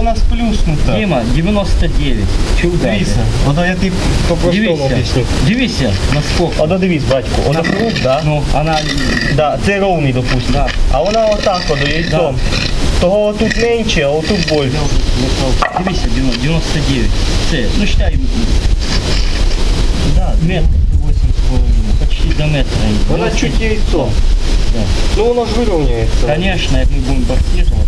вона сплюснута. Діма, 99. Чув дати? Дивіться, ото я ти по-простому Дивіться, об'ясню. дивіться, наскільки. Ото дивись, батько, ото круг, да? Ну, вона, Да, це ровний, допустим. Да. А вона отак ото яйцом. Того тут менше, а отут більше. дивіться, 99. Це, ну считай, Да, метр 8,5, почти до метра. Вона 90. чуть яйцо. Да. Ну воно ж вирівнюється. Конечно, як ми будемо бортировать.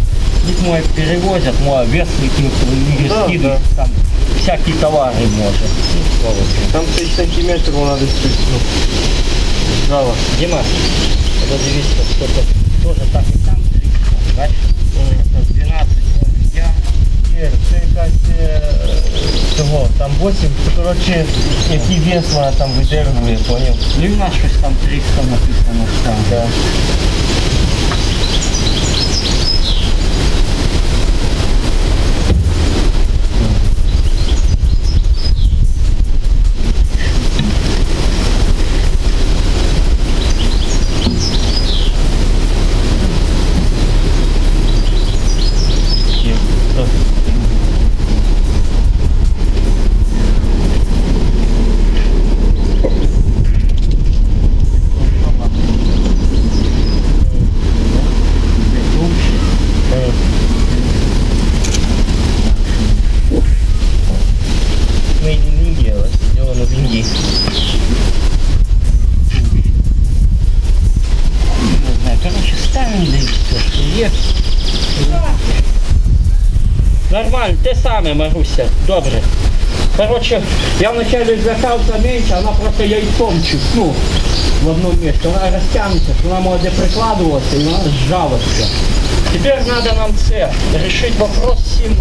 Их мой перевозят, мой вес не Да, скидывают, там всякие товары может. Ну, слава богу. Там 6 сантиметрів вона десь тут, ну. Справа. Дима, это дивіться, сколько тоже так и там 30, бачиш? Это 12, я. Ір, це якась е, цього, там 8, це, коротше, який вес вона там видержує, поняв? Ну і в нас щось там 300 написано там. Да. Індії. Не знаю, коротше, станемо дивіться, що є. Нормально, ты саме, Маруся, добрый. Короче, я вначале злякався менше, она просто яйцом чухну в одно місце. Вона розтягнеться, вона може прикладываться, і она сжалась. Теперь надо нам це, вирішити вопрос з цим.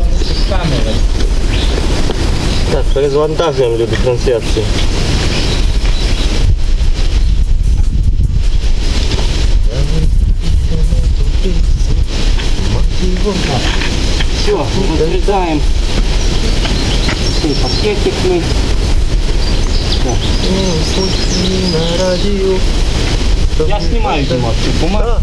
Перезвантажуємо люди трансляцію. Все, разрезаем пакетик мы. Я снимаю, Дима, всю бумагу.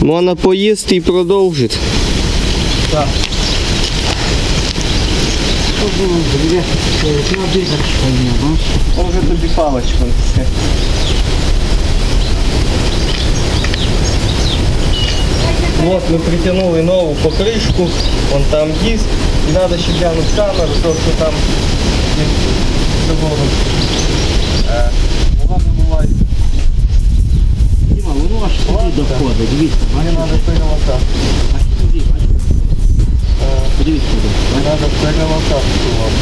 Можна поїсти і продовжити. Так. Что было, блядь, на дырочку не было. Може тобі паличку. Вот ми притягнули нову покришку, вон там диск, і треба ще глянути камеру, то що там доходить, дивіться, Мені бачите? треба перемотати. Аж туди, бачите? Е, Подивіться туди. Треба перемотати. цю вам.